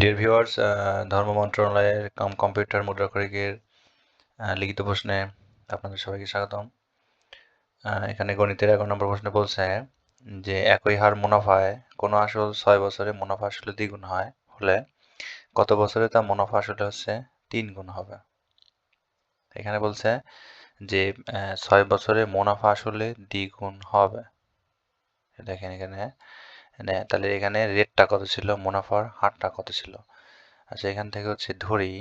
Dear viewers ধর্ম মন্ত্রণালয়ের কম computer মুদ্রাক্ষরিকের আহ, লিখিত প্রশ্নে আপনাদের সবাইকে স্বাগতম। এখানে গণিতের এক নম্বর প্রশ্নে বলছে যে একই হার মুনাফায় কোনো আসল ছয় বছরে মুনাফা আসলে দ্বিগুণ হয় হলে কত বছরে তা মুনাফা আসলে হচ্ছে তিন গুণ হবে। এখানে বলছে যে ছয় বছরে মুনাফা আসলে দ্বিগুণ হবে। দেখেন এখানে মানে তাহলে এখানে রেটটা কত ছিল? মুনাফার হারটা কত ছিল? আচ্ছা এখান থেকে হচ্ছে ধরি।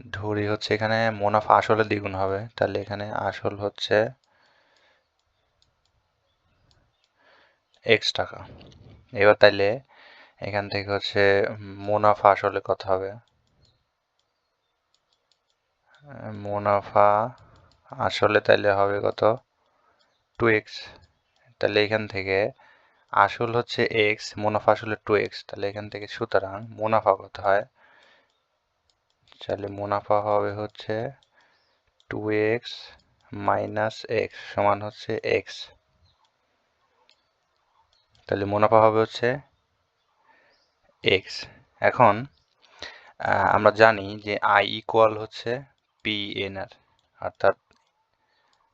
ধরি হচ্ছে এখানে মুনাফা আসলে দ্বিগুণ হবে। তাহলে এখানে আসল হচ্ছে এক্স টাকা। এবার তাইলে এখান থেকে হচ্ছে মুনাফা আসলে কত হবে? মুনাফা আসলে তাইলে হবে কত? টু এক্স তাহলে এখান থেকে আসল হচ্ছে এক্স মুনাফা আসলে টু এক্স তাহলে এখান থেকে সুতরাং মুনাফা কত হয়? তাহলে মুনাফা হবে হচ্ছে টু এক্স মাইনাস এক্স সমান হচ্ছে এক্স তাহলে মুনাফা হবে হচ্ছে এক্স এখন আমরা জানি যে আই ইকুয়াল হচ্ছে পি এন আর অর্থাৎ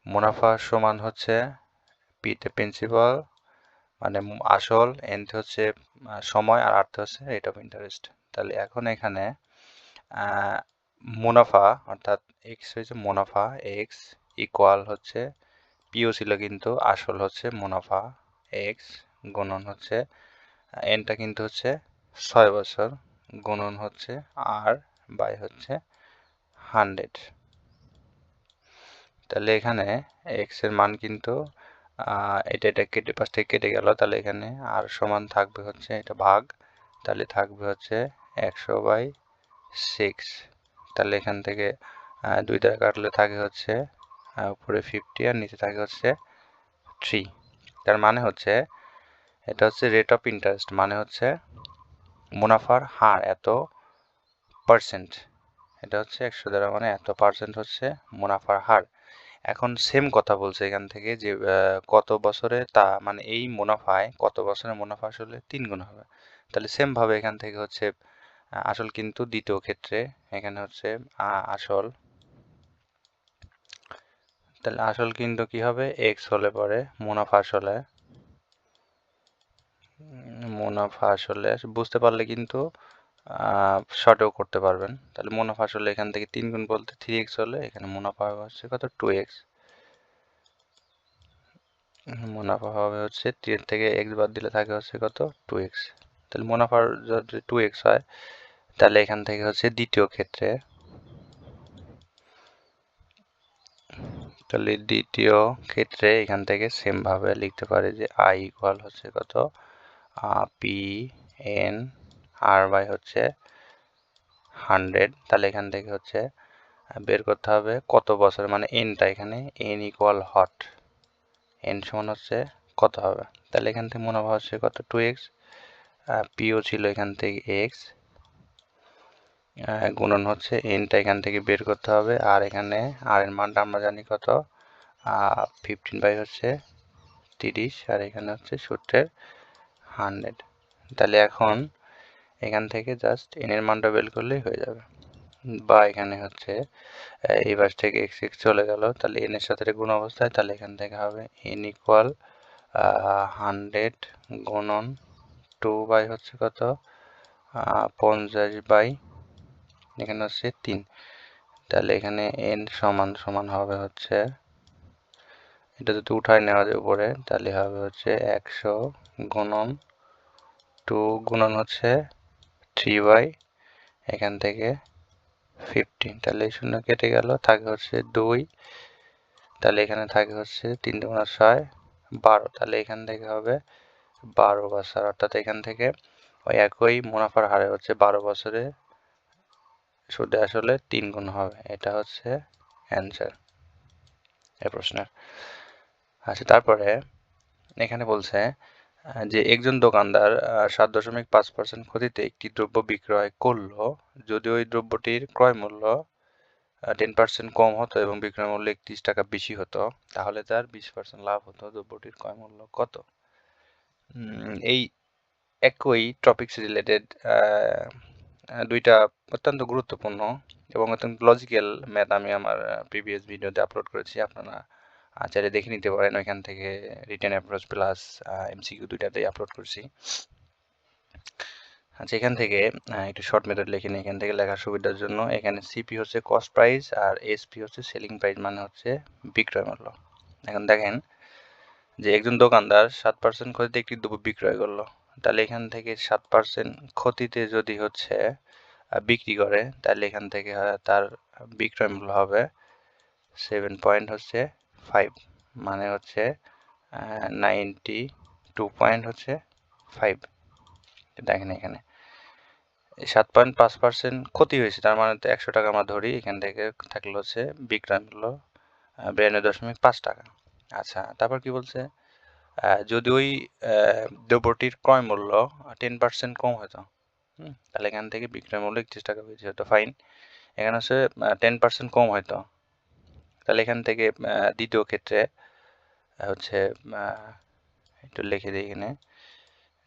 মুনাফা সমান হচ্ছে পিতে প্রিন্সিপাল মানে আসল এনতে হচ্ছে সময় আর আর্থ হচ্ছে রেট অফ ইন্টারেস্ট তাহলে এখন এখানে মুনাফা, অর্থাৎ এক্স হয়েছে মুনাফা এক্স ইকুয়াল হচ্ছে পিও ছিল কিন্তু আসল হচ্ছে মুনাফা এক্স গুণন হচ্ছে এনটা কিন্তু হচ্ছে ছয় বছর, গুণন হচ্ছে আর বাই হচ্ছে হান্ড্রেড তাহলে এখানে এক্সের মান কিন্তু এটা এটা কেটে, পাশ থেকে কেটে গেল। তাহলে এখানে আর সমান থাকবে হচ্ছে এটা ভাগ। তাহলে থাকবে হচ্ছে একশো বাই সিক্স তাহলে এখান থেকে দুই দ্বারা কাটলে থাকে হচ্ছে উপরে ফিফটি আর নিচে থাকে হচ্ছে থ্রি তার মানে হচ্ছে, এটা হচ্ছে রেট অফ ইন্টারেস্ট মানে হচ্ছে মুনাফার হার এত পার্সেন্ট এটা হচ্ছে একশো দ্বারা মানে এত পার্সেন্ট হচ্ছে মুনাফার হার। এখন সেম কথা বলছে এখান থেকে যে কত বছরে তা মানে এই মুনাফায় কত বছরে মুনাফা আসলে তিন গুণ হবে। তাহলে সেমভাবে এখান থেকে হচ্ছে আসল কিন্তু দ্বিতীয় ক্ষেত্রে এখানে হচ্ছে আসল। তাহলে আসল কিন্তু কি হবে? এক্স হলে পরে মুনাফা আসলে মুনাফা আসলে, বুঝতে পারলে কিন্তু শর্টেও করতে পারবেন। তাহলে মুনাফা আসলে এখান থেকে তিন গুণ বলতে থ্রি এক্স হলে এখানে মুনাফা হবে হচ্ছে কত? টু এক্স মুনাফা হবে হচ্ছে তিন থেকে এক্স বাদ দিলে থাকে হচ্ছে কত? টু এক্স তাহলে মুনাফার যদি টু এক্স হয়, তাহলে এখান থেকে হচ্ছে দ্বিতীয় ক্ষেত্রে। তাহলে দ্বিতীয় ক্ষেত্রে এখান থেকে সেমভাবে লিখতে পারি যে আই ইকুয়াল হচ্ছে কত? পি এন আর বাই হচ্ছে হান্ড্রেড তাহলে এখান থেকে হচ্ছে বের করতে হবে কত বছর মানে এনটা এখানে এন ইকুয়াল হট এন সমান হচ্ছে কত হবে? তাহলে এখান থেকে মনে হচ্ছে কত? টু এক্স পিও ছিল এখান থেকে এক্স গুণন হচ্ছে এনটা এখান থেকে বের করতে হবে, আর এখানে আর এর মানটা আমরা জানি কত? ফিফটিন বাই হচ্ছে তিরিশ, আর এখানে হচ্ছে সূত্রের হান্ড্রেড তাহলে এখন এখান থেকে জাস্ট এনের মানটা বের করলেই হয়ে যাবে। বা এখানে হচ্ছে এই পাশ থেকে এক্স এক্স চলে গেল, তাহলে এনের সাথে গুণ অবস্থায়, তাহলে এখান থেকে হবে এন ইকুয়াল হান্ড্রেড গুণন টু বাই হচ্ছে কত? পঞ্চাশ বাই এখানে হচ্ছে তিন। তাহলে এখানে এন সমান সমান হবে হচ্ছে, এটা যদি উঠায় নেওয়া যায় উপরে, তাহলে হবে হচ্ছে একশো গুণন টু গুণন হচ্ছে থ্রি বাই এখান থেকে ফিফটিন তাহলে এই শূন্য কেটে গেল, থাকে হচ্ছে দুই। তাহলে এখানে থাকে হচ্ছে তিন দুগুণা ছয়, বারো। তাহলে এখান থেকে হবে বারো বছর। অর্থাৎ এখান থেকে ওই একই মুনাফার হারে হচ্ছে বারো বছরে সুদে আসলে তিন গুণ হবে। এটা হচ্ছে অ্যান্সার এ প্রশ্নের। আচ্ছা তারপরে এখানে বলছে যে একজন দোকানদার সাত দশমিক পাঁচ পার্সেন্ট ক্ষতিতে একটি দ্রব্য বিক্রয় করল। যদি ওই দ্রব্যটির ক্রয় মূল্য টেন পার্সেন্ট কম হতো এবং বিক্রয় মূল্য একত্রিশ টাকা বেশি হতো, তাহলে তার বিশ পার্সেন্ট লাভ হতো। দ্রব্যটির ক্রয় মূল্য কত? এই একই টপিক্স রিলেটেড দুইটা অত্যন্ত গুরুত্বপূর্ণ এবং অত্যন্ত লজিক্যাল ম্যাথ আমি আমার প্রিভিয়াস ভিডিওতে আপলোড করেছি। আপনারা চাইলে দেখে নিতে পারেন ওইখান থেকে রিটেন অ্যাপ্রোচ প্লাস এমসিকিউ দুইটাতেই আপলোড করছি। আচ্ছা এখান থেকে একটু শর্ট মেথড লিখে নিই। এখান থেকে লেখার সুবিধার জন্য এখানে সিপি হচ্ছে কস্ট প্রাইস আর এসপি হচ্ছে সেলিং প্রাইস মানে হচ্ছে বিক্রয় মূল্য। এখন দেখেন যে একজন দোকানদার সাত পার্সেন্ট ক্ষতিতে একটি দ্রব্য বিক্রয় করল। তাহলে এখান থেকে সাত পার্সেন্ট ক্ষতিতে যদি হচ্ছে বিক্রি করে, তাহলে এখান থেকে তার বিক্রয় মূল্য হবে সেভেন পয়েন্ট হচ্ছে ফাইভ মানে হচ্ছে নাইনটি টু পয়েন্ট হচ্ছে ফাইভ দেখেন এখানে। সাত পয়েন্ট পাঁচ পার্সেন্ট ক্ষতি হয়েছে, তার মানে একশো টাকা আমরা ধরি, এখান থেকে থাকল হচ্ছে, বিক্রয় মূল্য বিরানব্বই দশমিক পাঁচ টাকা। আচ্ছা তারপর কি বলছে? যদি ওই দ্রব্যটির ক্রয় মূল্য টেন পার্সেন্ট কম হতো তাহলে এখান থেকে বিক্রয় মূল্য একত্রিশ টাকা বেশি হতো ফাইন এখানে হচ্ছে টেন পার্সেন্ট কম হতো তাহলে এখান থেকে দ্বিতীয় ক্ষেত্রে হচ্ছে একটু লিখে দিই এখানে,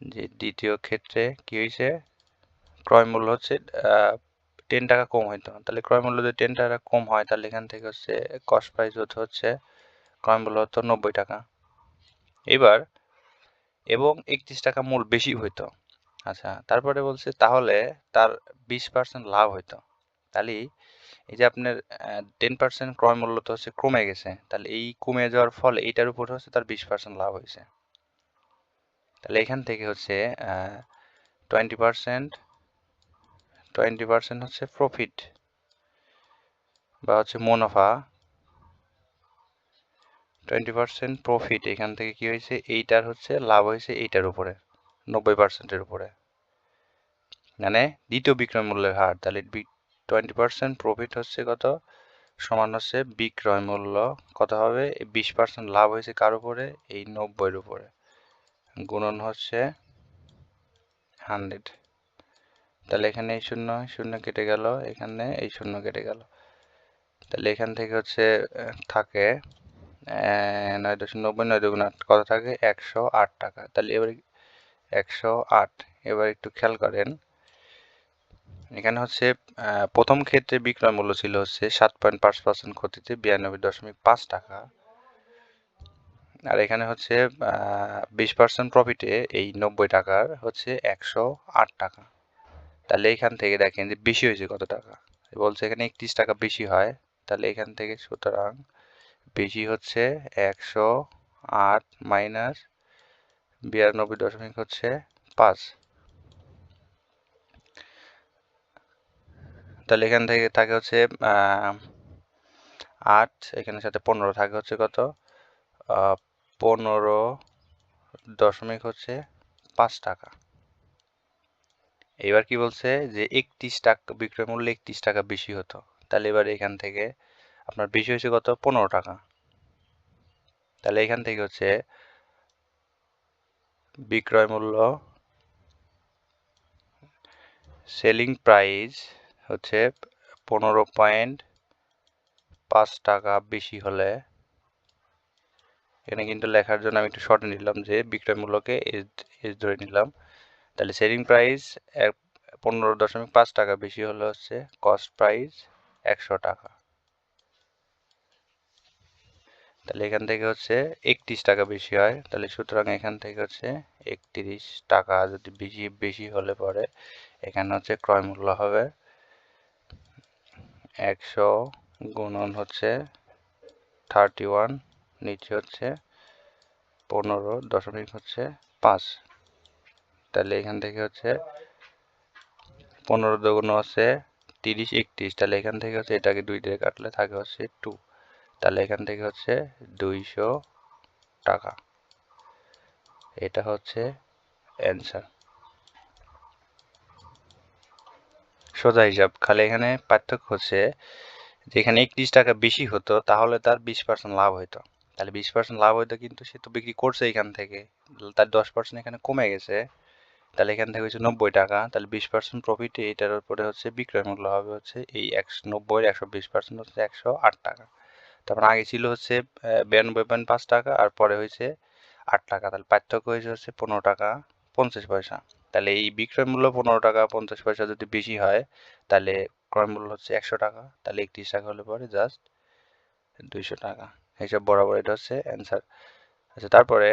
যে দ্বিতীয় ক্ষেত্রে কি হয়েছে ক্রয় মূল্য হচ্ছে টেন টাকা কম হইতো তাহলে ক্রয় মূল্য যদি টেন টাকা কম হয়, তাহলে এখান থেকে হচ্ছে কস্ট প্রাইস হতে হচ্ছে ক্রয় মূল্য হতো নব্বই টাকা। এবার, এবং একত্রিশ টাকা মূল বেশি হইতো। আচ্ছা তারপরে বলছে তাহলে তার বিশ পার্সেন্ট লাভ হইতো। তাহলে এই যে আপনার টেন পার্সেন্ট ক্রয় মূল্য তো হচ্ছে কমে গেছে, তাহলে এই কমে যাওয়ার ফলে এইটার উপর হচ্ছে তার বিশ পার্সেন্ট লাভ হয়েছে। তাহলে এখান থেকে হচ্ছে টোয়েন্টি পার্সেন্ট টোয়েন্টি পার্সেন্ট হচ্ছে প্রফিট বা হচ্ছে মুনাফা টোয়েন্টি পার্সেন্ট প্রফিট এখান থেকে কি হয়েছে? এইটার হচ্ছে লাভ হয়েছে এইটার উপরে, নব্বই পার্সেন্টের উপরে। মানে দ্বিতীয় বিক্রয় মূল্যের হার, তাহলে টোয়েন্টি পার্সেন্ট প্রফিট হচ্ছে কত? সমান হচ্ছে বিক্রয় মূল্য। কত হবে? বিশ পার্সেন্ট লাভ হয়েছে কার উপরে? এই নব্বইয়ের উপরে। গুণন হচ্ছে হান্ড্রেড তাহলে এখানে এই শূন্য শূন্য কেটে গেল। এখানে এই শূন্য কেটে গেল। তাহলে এখান থেকে হচ্ছে থাকে নয় দশমিক নব্বই, নয় দুগুণ আট। কত থাকে? একশো আট টাকা। তাহলে এবার একশো আট। এবার একটু খেয়াল করেন। এখানে হচ্ছে প্রথম ক্ষেত্রে বিক্রয় মূল্য ছিল হচ্ছে সাত পয়েন্ট পাঁচ পার্সেন্ট ক্ষতিতে বিরানব্বই দশমিক পাঁচ টাকা। আর এখানে হচ্ছে বিশ পার্সেন্ট প্রফিটে এই নব্বই টাকার হচ্ছে একশো আট টাকা। তাহলে এখান থেকে দেখেন যে বেশি হয়েছে কত টাকা? বলছে এখানে একত্রিশ টাকা বেশি হয়, তাহলে এখান থেকে সুতরাং বেশি হচ্ছে একশো আট মাইনাস বিরানব্বই দশমিক হচ্ছে পাঁচ। তাহলে এখান থেকে থাকে হচ্ছে আট এখানের সাথে পনেরো থাকে হচ্ছে কত? পনেরো দশমিক হচ্ছে পাঁচ টাকা। এবার কি বলছে যে একত্রিশ টাকা, বিক্রয় মূল্য একত্রিশ টাকা বেশি হতো। তাহলে এবার এখান থেকে আপনার বেশি হয়েছে কত? পনেরো টাকা। তাহলে এখান থেকে হচ্ছে বিক্রয় মূল্য, সেলিং প্রাইস হচ্ছে পনেরো পয়েন্ট পাঁচ টাকা বেশি হলে। এখানে কিন্তু লেখার জন্য আমি একটু শর্ট নিলাম যে বিক্রয় মূল্যকে এজ এজ ধরে নিলাম। তাহলে সেলিং প্রাইস এক, পনেরো দশমিক পাঁচ টাকা বেশি হলে হচ্ছে কস্ট প্রাইস একশো টাকা। তাহলে এখান থেকে হচ্ছে একত্রিশ টাকা বেশি হয়। তাহলে সুতরাং এখান থেকে হচ্ছে একত্রিশ টাকা যদি বেশি বেশি হলে পরে এখানে হচ্ছে ক্রয় মূল্য হবে একশো গুণন হচ্ছে থার্টি ওয়ান নিচে হচ্ছে পনেরো দশমিক হচ্ছে পাঁচ। তাহলে এখান থেকে হচ্ছে পনেরো দুগুণ হচ্ছে তিরিশ একত্রিশ। তাহলে এখান থেকে হচ্ছে এটাকে দুই দিয়ে কাটলে থাকে হচ্ছে টু তাহলে এখান থেকে হচ্ছে দুইশো টাকা। এটা হচ্ছে অ্যান্সার সোজা হিসাব, খালি এখানে পার্থক্য হচ্ছে যে এখানে একত্রিশ টাকা বেশি হতো, তাহলে তার বিশ পার্সেন্ট লাভ হইতো। তাহলে বিশ পার্সেন্ট লাভ হইতো কিন্তু সে তো বিক্রি করছে এখান থেকে। তার দশ পার্সেন্ট এখানে কমে গেছে, তাহলে এখান থেকে হচ্ছে নব্বই টাকা। তাহলে বিশ পার্সেন্ট প্রফিট এটার উপরে হচ্ছে বিক্রয় মূল্য হবে হচ্ছে এই একশো নব্বই, একশো বিশ পার্সেন্ট হচ্ছে একশো আট টাকা। তারপর আগে ছিল হচ্ছে বিরানব্বই পয়েন্ট পাঁচ টাকা, আর পরে হয়েছে আট টাকা। তাহলে পার্থক্য হয়েছে হচ্ছে পনেরো টাকা, পঞ্চাশ পয়সা। তাহলে এই বিক্রয় মূল্য পনেরো টাকা, পঞ্চাশ পয়সা যদি বেশি হয়, তাহলে ক্রয় মূল্য হচ্ছে একশো টাকা। তাহলে একত্রিশ টাকা হলে পরে জাস্ট দুইশো টাকা। এইসব বরাবর এটা হচ্ছে অ্যান্সার আচ্ছা তারপরে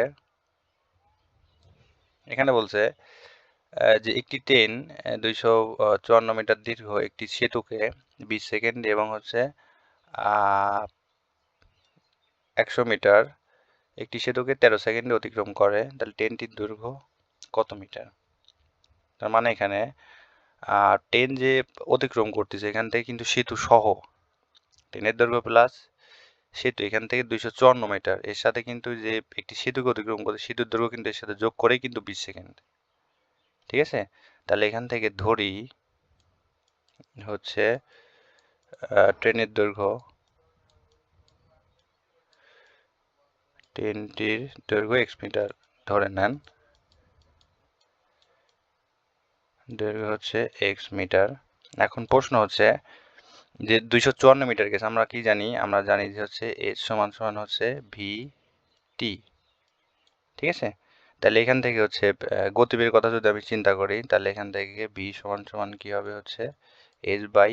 এখানে বলছে যে একটি ট্রেন দুইশো চুয়ান্ন মিটার দীর্ঘ একটি সেতুকে বিশ সেকেন্ড এবং হচ্ছে একশো মিটার একটি সেতুকে তেরো সেকেন্ডে অতিক্রম করে। তাহলে ট্রেনটির দৈর্ঘ্য কত মিটার? তার মানে এখানে ট্রেন যে অতিক্রম করতেছে, এখান থেকে কিন্তু সেতু সহ ট্রেনের দৈর্ঘ্য প্লাস সেতু, এখান থেকে দুইশো চুয়ান্ন মিটার এর সাথে কিন্তু যে একটি সেতুকে অতিক্রম করে সেতুর দৈর্ঘ্য কিন্তু এর সাথে যোগ করেই কিন্তু বিশ সেকেন্ড ঠিক আছে? তাহলে এখান থেকে ধরি, হচ্ছে ট্রেনের দৈর্ঘ্য ট্রেনটির দৈর্ঘ্য এক্স মিটার ধরে নেন। দৈর্ঘ্য হচ্ছে এক্স মিটার। এখন প্রশ্ন হচ্ছে যে দুইশো চুয়ান্ন মিটার গেছে, আমরা কি জানি? আমরা জানি যে হচ্ছে এর সমান সমান হচ্ছে ভি টি ঠিক আছে? তাহলে এখান থেকে হচ্ছে গতিবের কথা যদি আমি চিন্তা করি, তাহলে এখান থেকে ভি সমান সমান কী হবে হচ্ছে এস বাই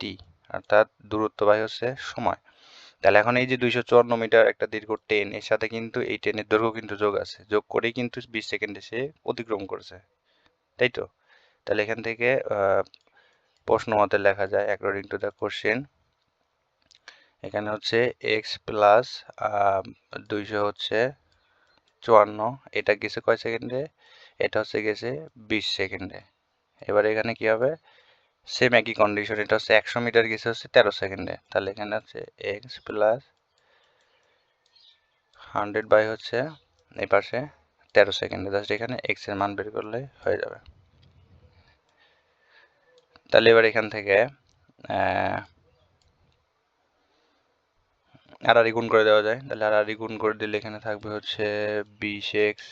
টি অর্থাৎ দূরত্ব বাই হচ্ছে সময়। তাহলে এখন এই যে দুইশো চুয়ান্ন মিটার একটা দীর্ঘ ট্রেন এর সাথে কিন্তু এই ট্রেনের দৈর্ঘ্য কিন্তু যোগ আছে। যোগ করেই কিন্তু বিশ সেকেন্ডে সে অতিক্রম করেছে। তাই তো? তাহলে এখান থেকে প্রশ্ন মতে লেখা যায় অ্যাকর্ডিং টু দ্য কোশ্চেন এখানে হচ্ছে এক্স প্লাস দুইশো হচ্ছে চুয়ান্ন, এটা গেছে কয় সেকেন্ডে এটা হচ্ছে গেছে বিশ সেকেন্ডে এবার এখানে কি হবে? সেম একই কন্ডিশন এটা হচ্ছে একশো মিটার গেছে হচ্ছে তেরো সেকেন্ডে তাহলে এখানে হচ্ছে এক্স প্লাস হান্ড্রেড বাই হচ্ছে, এই পাশে তেরো সেকেন্ডে জাস্ট এখানে এক্সের মান বের করলে হয়ে যাবে। তাহলে এবার এখান থেকে আড়াআড়ি গুণ করে দেওয়া যায়। তাহলে আড়াআড়ি গুণ করে দিলে এখানে থাকবে হচ্ছে বিশ এক্স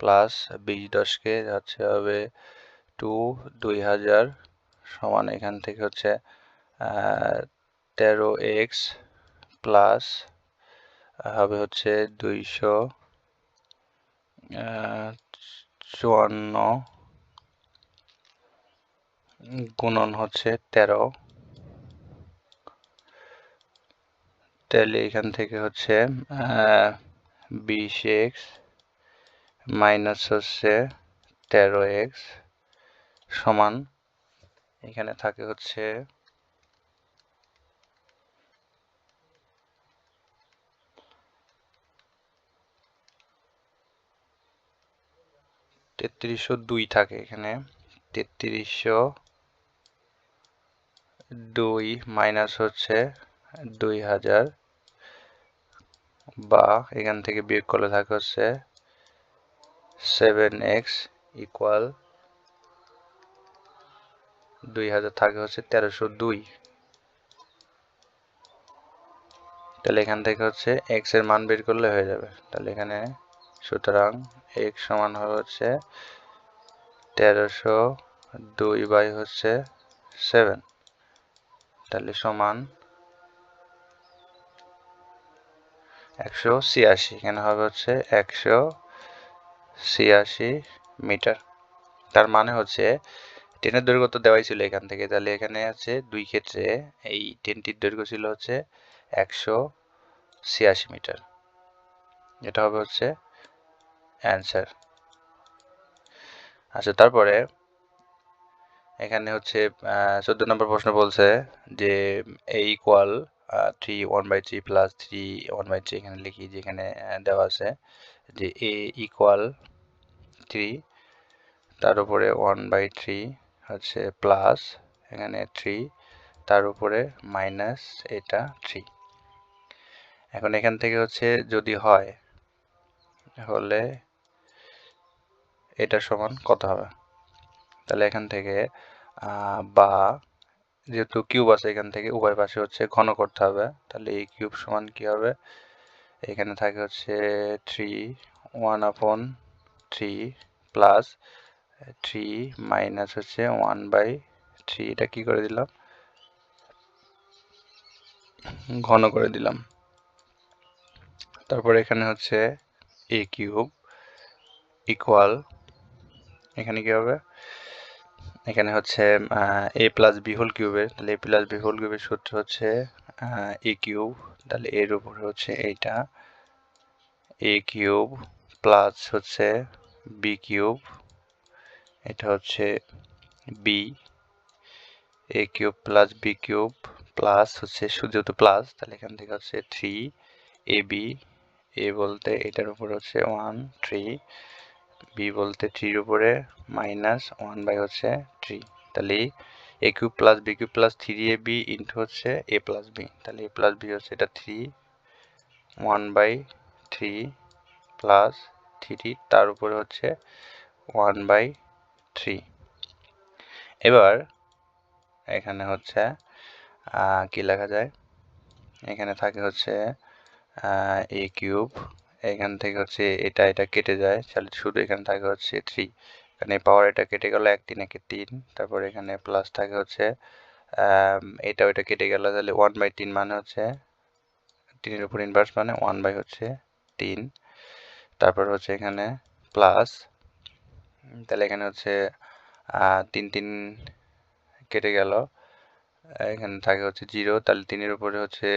প্লাস বিশ দশকে যাচ্ছে হবে টু দুই হাজার সমান এখান থেকে হচ্ছে তেরো এক্স প্লাস হবে হচ্ছে দুইশো চুয়ান্ন গুণন হচ্ছে তেরো। তাহলে এখান থেকে হচ্ছে বিশ এক্স মাইনাস হচ্ছে তেরো এক্স সমান, এখানে থাকে হচ্ছে তেত্রিশশো দুই থাকে এখানে। তেত্রিশশো দুই মাইনাস হচ্ছে দুই হাজার বা এখান থেকে বিয়োগ করলে থাকে হচ্ছে সেভেন এক্স ইকুয়াল দুই হাজার থাকে হচ্ছে তেরোশো দুই। তাহলে এখান থেকে হচ্ছে এক্সের মান বের করলে হয়ে যাবে। তাহলে এখানে সুতরাং এক্স সমান হচ্ছে তেরোশো দুই বাই হচ্ছে সেভেন তাহলে সমান একশো ছিয়াশি, এখানে হবে হচ্ছে একশো ছিয়াশি মিটার। তার মানে হচ্ছে ট্রেনের দৈর্ঘ্য তো দেওয়াই ছিল এখান থেকে, তাহলে এখানে আছে দুই ক্ষেত্রে এই ট্রেনটির দৈর্ঘ্য ছিল হচ্ছে একশো ছিয়াশি মিটার। এটা হবে হচ্ছে অ্যান্সার। আচ্ছা তারপরে এখানে হচ্ছে চোদ্দ নম্বর প্রশ্ন বলছে যে A equal three one by three plus three one by three এখানে লিখি, যেখানে দেওয়া আছে যে এ ইকুয়াল থ্রি তার উপরে ওয়ান বাই থ্রি হচ্ছে প্লাস এখানে থ্রি তার উপরে মাইনাস এটা থ্রি এখন এখান থেকে হচ্ছে যদি হয় হলে এটা সমান কত হবে? তাহলে এখান থেকে বা যেহেতু কিউব আছে এখান থেকে, উভয় পাশে হচ্ছে ঘন করতে হবে। তাহলে এই কিউব সমান কি হবে? এখানে থাকে হচ্ছে three one upon three plus three minus হচ্ছে ওয়ান বাই থ্রি এটা কি করে দিলাম? ঘন করে দিলাম। তারপর এখানে হচ্ছে এ কিউব ইকুয়াল এখানে কি হবে? এখানে হচ্ছে এ প্লাস বি হোল কিউবের তাহলে এ প্লাস বি হোল কিউবের সূত্র হচ্ছে এ কিউব তাহলে এর উপরে হচ্ছে এইটা। এ কিউব প্লাস হচ্ছে বি কিউব এটা হচ্ছে B A cube plus B cube plus হচ্ছে যেহেতু প্লাস তাহলে এখান থেকে হচ্ছে থ্রি এ বি এ বলতে এটার উপর হচ্ছে ওয়ান থ্রি বি বলতে থ্রির উপরে মাইনাস ওয়ান বাই হচ্ছে থ্রি তাহলে A cube plus B cube plus three A B into হচ্ছে এ প্লাস বি তাহলে এ প্লাস বি হচ্ছে এটা three one by three plus three তার উপরে হচ্ছে ওয়ান বাই থ্রি এবার এখানে হচ্ছে কি লেখা যায়? এখানে থাকে হচ্ছে এ কিউব এখান থেকে হচ্ছে এটা এটা কেটে যায়। তাহলে শুধু এখানে থাকে হচ্ছে থ্রি এখানে পাওয়ার এটা কেটে গেল এক, তিন, একে তিন। তারপর এখানে প্লাস থাকে হচ্ছে এটা ওইটা কেটে গেল। তাহলে ওয়ান বাই তিন মানে হচ্ছে, তিনের উপর ইনভার্স মানে ওয়ান বাই হচ্ছে তিন। তারপর হচ্ছে এখানে প্লাস তাহলে এখানে হচ্ছে তিন তিন কেটে গেল। এখানে থাকে হচ্ছে জিরো তাহলে তিনের উপরে হচ্ছে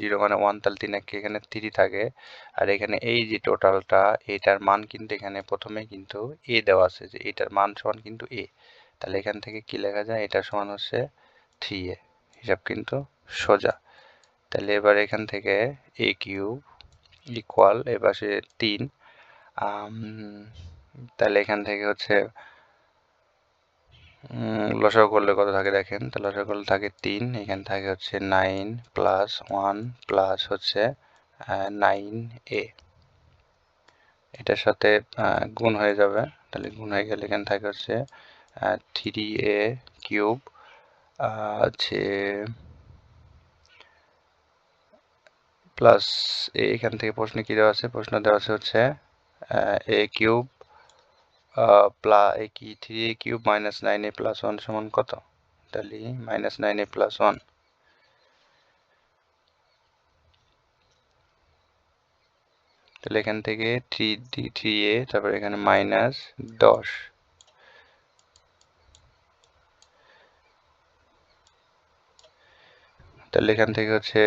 জিরো মানে ওয়ান তাহলে তিন একে, এখানে থ্রি থাকে। আর এখানে এই যে টোটালটা এটার মান কিন্তু এখানে প্রথমে কিন্তু এ দেওয়া আছে, যে এটার মান সমান কিন্তু এ তাহলে এখান থেকে কি লেখা যায়? এটা সমান হচ্ছে থ্রি এ হিসাব কিন্তু সোজা। তাহলে এবার এখান থেকে এ কিউব ইকুয়াল এবার সে তিন। তাহলে এখান থেকে হচ্ছে করলে কত থাকে দেখেন? তো করলে থাকে তিন, এখানে থাকে হচ্ছে নাইন প্লাস ওয়ান প্লাস হচ্ছে নাইন এ এটার সাথে গুণ হয়ে যাবে। তাহলে গুণ হয়ে গেলে এখানে থাকে হচ্ছে থ্রি এ কিউব আছে প্লাস এখান থেকে প্রশ্নে কী দেওয়া আছে? প্রশ্ন দেওয়া আছে হচ্ছে এ কিউব প্লা এ কি three A cube minus nine A plus one সমান কত? তাহলে minus nine A plus one তাহলে এখান থেকে থ্রি ডি থ্রি এ তারপর এখানে মাইনাস দশ। তাহলে এখান থেকে হচ্ছে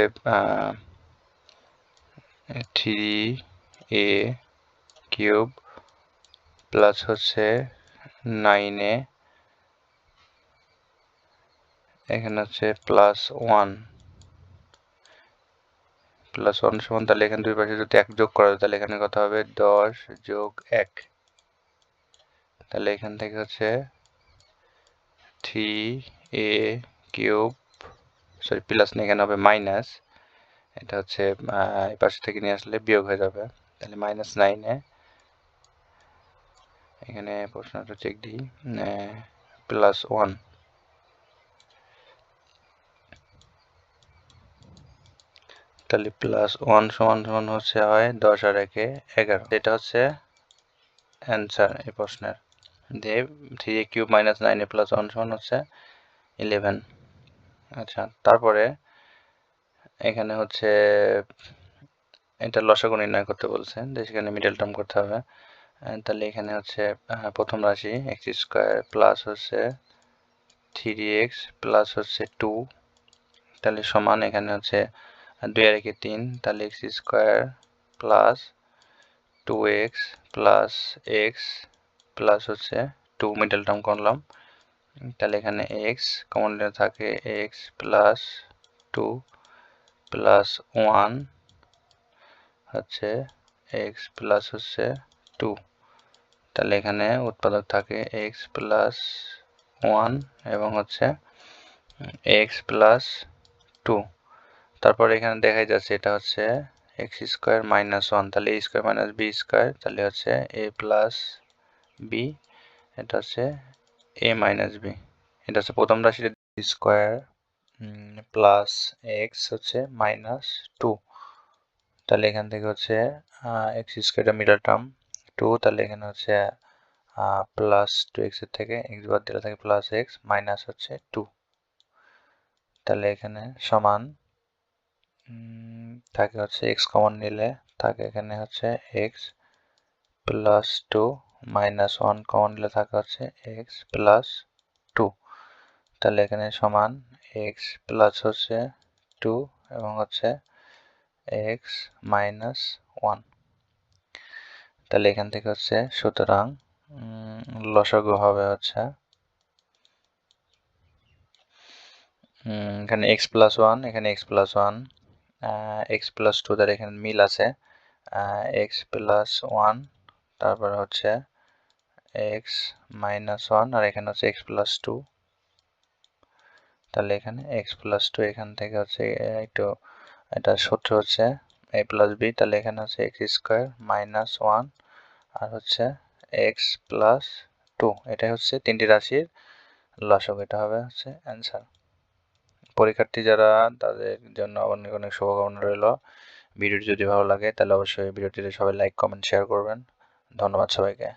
থ্রি এ কিউব প্লাস হচ্ছে নাইনে এখানে হচ্ছে প্লাস ওয়ান প্লাস ওয়ান সমান তাহলে এখানে দুই পাশে যদি এক যোগ করা যায়, তাহলে এখানে কত হবে? দশ যোগ এক। তাহলে এখান থেকে হচ্ছে three A cube sorry plus নিয়ে এখানে হবে মাইনাস এটা হচ্ছে এই পাশে থেকে নিয়ে আসলে বিয়োগ হয়ে যাবে। তাহলে মাইনাস নাইনে এখানে প্রশ্নটা চেক দিই। প্লাস ওয়ান তাহলে প্লাস ওয়ান সমান সমান হচ্ছে হয় দশ আর একে এগারো। এটা হচ্ছে অ্যান্সার এই প্রশ্নের। দিয়ে three A cube minus nine A plus one সমান হচ্ছে ইলেভেন আচ্ছা তারপরে এখানে হচ্ছে, এটা লসাগু নির্ণয় করতে বলছেন সেখানে মিডল টার্ম করতে হবে। তাহলে এখানে হচ্ছে প্রথম রাশি এক্স স্কোয়ার প্লাস হচ্ছে থ্রি এক্স প্লাস হচ্ছে টু তাহলে সমান এখানে হচ্ছে দুই আর একে তিন, তাহলে X square plus two X plus X plus হচ্ছে টু মিডল টার্ম করলাম। তাহলে এখানে এক্স কমন থাকে X plus two plus one হচ্ছে এক্স প্লাস হচ্ছে টু তাহলে এখানে উৎপাদক থাকে এক্স প্লাস ওয়ান এবং হচ্ছে এক্স প্লাস টু তারপর এখানে দেখাই যাচ্ছে এটা হচ্ছে এক্স স্কোয়ার মাইনাস ওয়ান তাহলে A square minus B square তাহলে হচ্ছে এ প্লাস বি এটা হচ্ছে এ মাইনাস বি এটা হচ্ছে প্রথম রাশির স্কোয়ার প্লাস এক্স হচ্ছে মাইনাস টু তাহলে এখান থেকে হচ্ছে এক্স স্কোয়ারটা মিডল টার্ম টু তাহলে এখানে হচ্ছে প্লাস টু এক্সের থেকে এক্স বাদ দিলে থাকে প্লাস এক্স মাইনাস হচ্ছে টু তাহলে এখানে সমান থাকে হচ্ছে এক্স কমন নিলে থাকে এখানে হচ্ছে x plus two minus one common নিলে থাকে হচ্ছে এক্স প্লাস টু তাহলে এখানে সমান এক্স প্লাস হচ্ছে টু এবং হচ্ছে এক্স মাইনাস ওয়ান তাহলে এখান থেকে হচ্ছে সুতরাং লসগু হবে হচ্ছে এখানে এক্স প্লাস ওয়ান এখানে x plus one x plus two তার এখানে মিল আছে এক্স প্লাস ওয়ান তারপর হচ্ছে এক্স মাইনাস ওয়ান আর এখানে হচ্ছে এক্স প্লাস টু তাহলে এখানে এক্স প্লাস টু এখান থেকে হচ্ছে একটু এটা সূত্র হচ্ছে এ প্লাস বি তাহলে এখানে হচ্ছে এক্স স্কোয়ার মাইনাস ওয়ান আর হচ্ছে এক্স প্লাস টু এটাই হচ্ছে তিনটি রাশির লসক, এটা হবে হচ্ছে অ্যান্সার পরীক্ষার্থী যারা তাদের জন্য অনেক অনেক শুভকামনা রইল। ভিডিওটি যদি ভালো লাগে তাহলে অবশ্যই ভিডিওটিতে সবাই লাইক কমেন্ট শেয়ার করবেন। ধন্যবাদ সবাইকে।